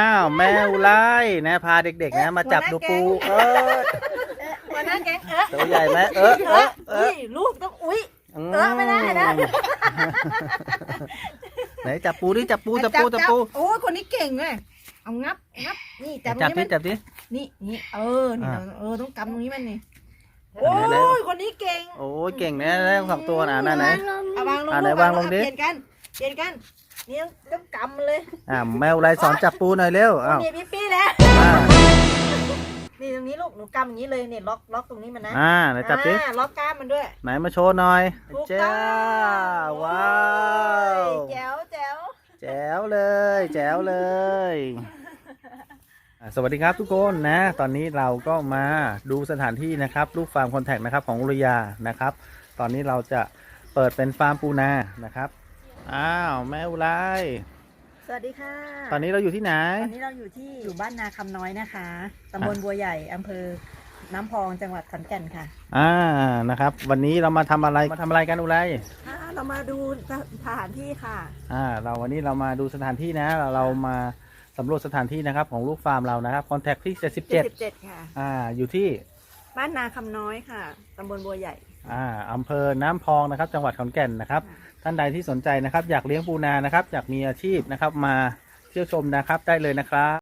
อ้าวแม่อุไรนะ พาเด็กๆนะ มาจับดูปูเออวันนั้นแกงเออตัวใหญ่ไหมเออเอเอออเออุ้อยลูกต้องอุ้ยมเออไม่ได้นะไหนจับปูดิจับปูจับปูจับปูโอ้ยคนนี้เก่งเลยเอางับงับนี่จับตรจับงดินี้มันจับดินี่นี่เออนี่อ่าเออต้องกำตรงนี้มันนี่โอ้โอ้ยยคนนี้เก่งโอ้ยเก่งนะแล้วสองตัวนะนั่นไหนเอาวางลงอ่าไหนลูกวางลงดิเปลี่ยนกันเปลี่ยนกันนี่ต้องต้องกำมันเลย อ่าแม่อุไรสอนจับปูหน่อยเร็วอ้าวนี่พี่ปี้แล้วอ่านี่ตรงนี้ลูกหนูกำอย่างนี้เลยเนี่ยล็อกล็อกตรงนี้มันนะอ่าไหนจับดิอ่าล็อกกล้ามมันด้วย ไหนมาโชว์หน่อยถูกจ้าต้องว้าวแจ๋วแจ๋วแจ๋วเลยแจ๋วเลยอะสวัสดีครับทุกคนนะ ตอนนี้เราก็มาดูสถานที่นะครับลูกฟาร์มคอนแทคนะครับของอุรยานะครับ ตอนนี้เราจะเปิดเป็นฟาร์มปูนานะครับอ้าวแม่อุไร สวัสดีค่ะ ตอนนี้เราอยู่ที่ไหน ตอนนี้เราอยู่ที่อยู่บ้านนาคำน้อยนะคะตำบลบัวใหญ่อำเภอ น้ำพองจังหวัดขอนแก่นค่ะ อ่านะครับ วันนี้เรามาทำอะไรมาทำอะไรกันอุไรเรามาดูสถานที่ค่ะอ่า เราวันนี้เรามาดูสถานที่นะ เราเรามาสำรวจสถานที่นะครับของลูกฟาร์มเรานะครับคอนแทคที่77 77ค่ะ อ่า อยู่ที่บ้านนาคำน้อยค่ะตำบลบัวใหญ่ อ่าอำเภอน้ำพองนะครับ จังหวัดขอนแก่นนะครับ ท่านใดที่สนใจนะครับ อยากเลี้ยงปูนานะครับอยากมีอาชีพนะครับ มาเที่ยวชมนะครับได้เลยนะครับ